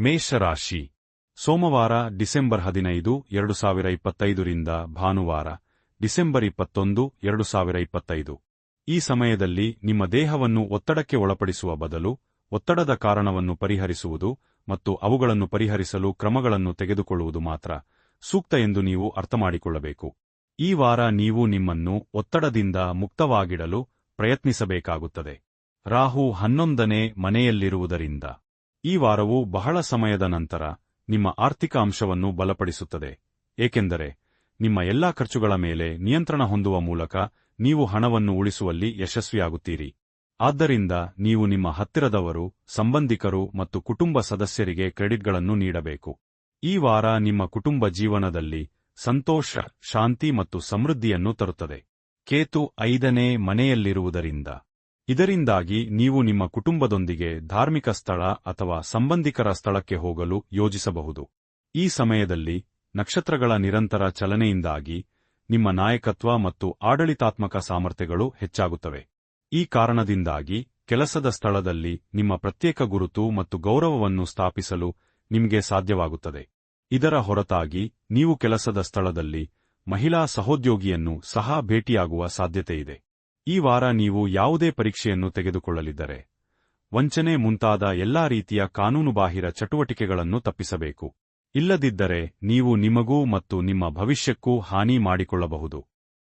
ಮೇಷರಾಶಿ. ಸೋಮವಾರ, ಡಿಸೆಂಬರ್ ಹದಿನೈದು, ಎರಡು ಸಾವಿರ ಇಪ್ಪತ್ತೈದರಿಂದ ಭಾನುವಾರ, ಡಿಸೆಂಬರ್ ಇಪ್ಪತ್ತೊಂದು, ಎರಡು ಸಾವಿರ ಇಪ್ಪತ್ತೈದು. ಈ ಸಮಯದಲ್ಲಿ ನಿಮ್ಮ ದೇಹವನ್ನು ಒತ್ತಡಕ್ಕೆ ಒಳಪಡಿಸುವ ಬದಲು ಒತ್ತಡದ ಕಾರಣವನ್ನು ಪರಿಹರಿಸುವುದು ಮತ್ತು ಅವುಗಳನ್ನು ಪರಿಹರಿಸಲು ಕ್ರಮಗಳನ್ನು ತೆಗೆದುಕೊಳ್ಳುವುದು ಮಾತ್ರ ಸೂಕ್ತ ಎಂದು ನೀವು ಅರ್ಥಮಾಡಿಕೊಳ್ಳಬೇಕು. ಈ ವಾರ ನೀವು ನಿಮ್ಮನ್ನು ಒತ್ತಡದಿಂದ ಮುಕ್ತವಾಗಿಡಲು ಪ್ರಯತ್ನಿಸಬೇಕಾಗುತ್ತದೆ. ರಾಹು ಹನ್ನೊಂದನೇ ಮನೆಯಲ್ಲಿರುವುದರಿಂದ. ಈ ವಾರವು ಬಹಳ ಸಮಯದ ನಂತರ ನಿಮ್ಮ ಆರ್ಥಿಕ ಅಂಶವನ್ನು ಬಲಪಡಿಸುತ್ತದೆ. ಏಕೆಂದರೆ ನಿಮ್ಮ ಎಲ್ಲಾ ಖರ್ಚುಗಳ ಮೇಲೆ ನಿಯಂತ್ರಣ ಹೊಂದುವ ಮೂಲಕ ನೀವು ಹಣವನ್ನು ಉಳಿಸುವಲ್ಲಿ ಯಶಸ್ವಿಯಾಗುತ್ತೀರಿ. ಆದ್ದರಿಂದ ನೀವು ನಿಮ್ಮ ಹತ್ತಿರದವರು, ಸಂಬಂಧಿಕರು ಮತ್ತು ಕುಟುಂಬ ಸದಸ್ಯರಿಗೆ ಕ್ರೆಡಿಟ್ಗಳನ್ನು ನೀಡಬೇಕು. ಈ ವಾರ ನಿಮ್ಮ ಕುಟುಂಬ ಜೀವನದಲ್ಲಿ ಸಂತೋಷ, ಶಾಂತಿ ಮತ್ತು ಸಮೃದ್ಧಿಯನ್ನು ತರುತ್ತದೆ. ಕೇತು ಐದನೇ ಮನೆಯಲ್ಲಿರುವುದರಿಂದ ಇದರಿಂದಾಗಿ ನೀವು ನಿಮ್ಮ ಕುಟುಂಬದೊಂದಿಗೆ ಧಾರ್ಮಿಕ ಸ್ಥಳ ಅಥವಾ ಸಂಬಂಧಿಕರ ಸ್ಥಳಕ್ಕೆ ಹೋಗಲು ಯೋಜಿಸಬಹುದು. ಈ ಸಮಯದಲ್ಲಿ ನಕ್ಷತ್ರಗಳ ನಿರಂತರ ಚಲನೆಯಿಂದಾಗಿ ನಿಮ್ಮ ನಾಯಕತ್ವ ಮತ್ತು ಆಡಳಿತಾತ್ಮಕ ಸಾಮರ್ಥ್ಯಗಳು ಹೆಚ್ಚಾಗುತ್ತವೆ. ಈ ಕಾರಣದಿಂದಾಗಿ ಕೆಲಸದ ಸ್ಥಳದಲ್ಲಿ ನಿಮ್ಮ ಪ್ರತ್ಯೇಕ ಗುರುತು ಮತ್ತು ಗೌರವವನ್ನು ಸ್ಥಾಪಿಸಲು ನಿಮಗೆ ಸಾಧ್ಯವಾಗುತ್ತದೆ. ಇದರ ಹೊರತಾಗಿ ನೀವು ಕೆಲಸದ ಸ್ಥಳದಲ್ಲಿ ಮಹಿಳಾ ಸಹೋದ್ಯೋಗಿಯನ್ನು ಸಹ ಭೇಟಿಯಾಗುವ ಸಾಧ್ಯತೆಯಿದೆ. ಈ ವಾರ ನೀವು ಯಾವುದೇ ಪರೀಕ್ಷೆಯನ್ನು ತೆಗೆದುಕೊಳ್ಳಲಿದ್ದರೆ ವಂಚನೆ ಮುಂತಾದ ಎಲ್ಲಾ ರೀತಿಯ ಕಾನೂನುಬಾಹಿರ ಚಟುವಟಿಕೆಗಳನ್ನು ತಪ್ಪಿಸಬೇಕು. ಇಲ್ಲದಿದ್ದರೆ ನೀವು ನಿಮಗೂ ಮತ್ತು ನಿಮ್ಮ ಭವಿಷ್ಯಕ್ಕೂ ಹಾನಿ ಮಾಡಿಕೊಳ್ಳಬಹುದು.